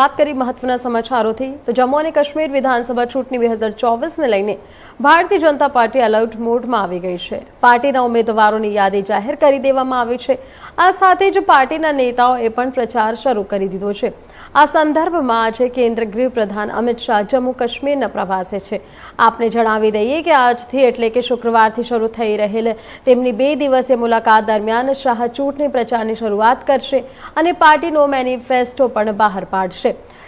વાત કરી મહત્વના સમાચારોથી. તો જમ્મુ અને કાશ્મીર વિધાનસભા ચૂંટણી બે હજાર ચોવીસને લઈને ભારતીય જનતા પાર્ટી એલર્ટ મોડમાં આવી ગઈ છે. પાર્ટીના ઉમેદવારોની યાદી જાહેર કરી દેવામાં આવી છે. આ સાથે જ પાર્ટીના નેતાઓએ પણ પ્રચાર શરૂ કરી દીધો છે. આ સંદર્ભમાં આજે કેન્દ્ર ગૃહપ્રધાન અમિત શાહ જમ્મુ કાશ્મીરના પ્રવાસે છે. આપને જણાવી દઈએ કે આજથી એટલે કે શુક્રવારથી શરૂ થઈ રહેલ તેમની બે દિવસીય મુલાકાત દરમિયાન શાહ ચૂંટણી પ્રચારની શરૂઆત કરશે અને પાર્ટીનો મેનિફેસ્ટો પણ બહાર પાડશે.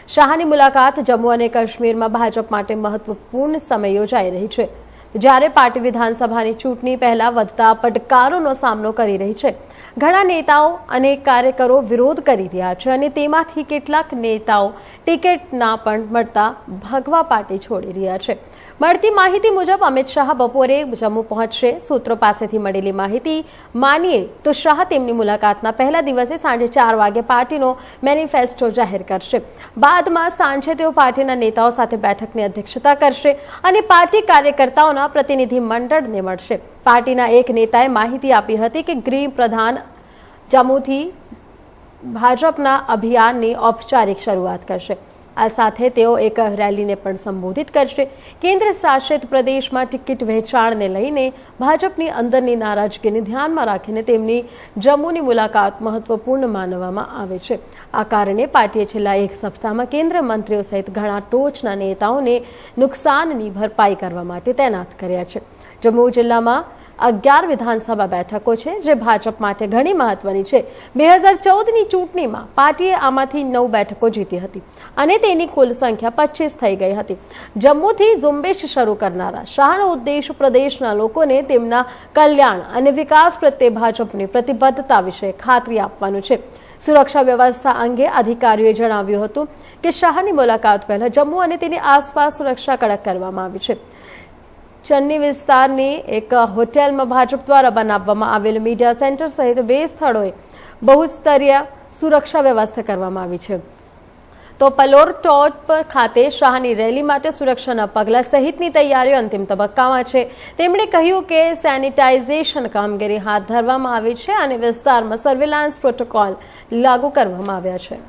શાહની મુલાકાત જમ્મુ અને કાશ્મીરમાં ભાજપ માટે મહત્વપૂર્ણ સમય યોજાઈ રહી છે. જ્યારે પાર્ટી વિધાનસભાની ચૂંટણી પહેલા વધતા પડકારોનો સામનો કરી રહી છે. ઘણા નેતાઓ અને કાર્યકરો વિરોધ કરી રહ્યા છે અને તેમાંથી કેટલાક નેતાઓ ટિકિટ ના પણ મળતા ભગવા પાર્ટી છોડી રહ્યા છે. મળતી માહિતી મુજબ અમિત શાહ બપોરે જમ્મુ પહોંચશે. સૂત્રો પાસેથી મળેલી માહિતી માનીએ તો શાહ તેમની મુલાકાતના પહેલા દિવસે સાંજે ચાર વાગે પાર્ટીનો મેનિફેસ્ટો જાહેર કરશે. બાદમાં સાંજે તેઓ પાર્ટીના નેતાઓ સાથે બેઠકની અધ્યક્ષતા કરશે અને પાર્ટી કાર્યકર્તાઓના પ્રતિનિધિ મંડળને મળશે. પાર્ટીના એક નેતાએ માહિતી આપી હતી કે ગૃહ પ્રધાન જમ્મુથી ભાજપના અભિયાનની ઔપચારિક શરૂઆત કરશે. આ સાથે તેઓ એક રેલીને પણ સંબોધિત કરશે. કેન્દ્ર શાસિત પ્રદેશમાં ટિકિટ વહેંચાણને લઈને ભાજપની અંદરની નારાજગીને ધ્યાનમાં રાખીને તેમની જમ્મુની મુલાકાત મહત્વપૂર્ણ માનવામાં આવે છે. આ કારણે પાર્ટીએ છેલ્લા એક સપ્તાહમાં કેન્દ્ર મંત્રીઓ સહિત ઘણા ટોચના નેતાઓને નુકસાનની ભરપાઈ કરવા માટે તૈનાત કર્યા છે. જમ્મુ જિલ્લામાં અગિયાર વિધાનસભા બેઠકો છે, જે ભાજપ માટે ઘણી મહત્વની છે. બે હજાર ચૌદની ચૂંટણીમાં પાર્ટીએ આમાંથી નવ બેઠકો જીતી હતી અને તેની કુલ સંખ્યા પચીસ થઈ ગઈ હતી. જમ્મુથી ઝુંબેશ શરૂ કરનારા શાહનો ઉદ્દેશ પ્રદેશના લોકોને તેમના કલ્યાણ અને વિકાસ પ્રત્યે ભાજપની પ્રતિબદ્ધતા વિશે ખાતરી આપવાનું છે. સુરક્ષા વ્યવસ્થા અંગે અધિકારીઓએ જણાવ્યું હતું કે શાહની મુલાકાત પહેલા જમ્મુ અને તેની આસપાસ સુરક્ષા કડક કરવામાં આવી છે. ચન્ની વિસ્તારની એક હોટેલમાં ભાજપ દ્વારા બનાવવામાં આવેલું મીડિયા સેન્ટર સહિત બે સ્થળોએ બહુસ્તરીય સુરક્ષા વ્યવસ્થા કરવામાં આવી છે. તો પલોર ટોપ ખાતે શાહની રેલી માટે સુરક્ષાના પગલાં સહિતની તૈયારીઓ અંતિમ તબક્કામાં છે. તેમણે કહ્યું કે સેનિટાઇઝેશન કામગીરી હાથ ધરવામાં આવી છે અને વિસ્તારમાં સર્વેલાન્સ પ્રોટોકોલ લાગુ કરવામાં આવ્યા છે.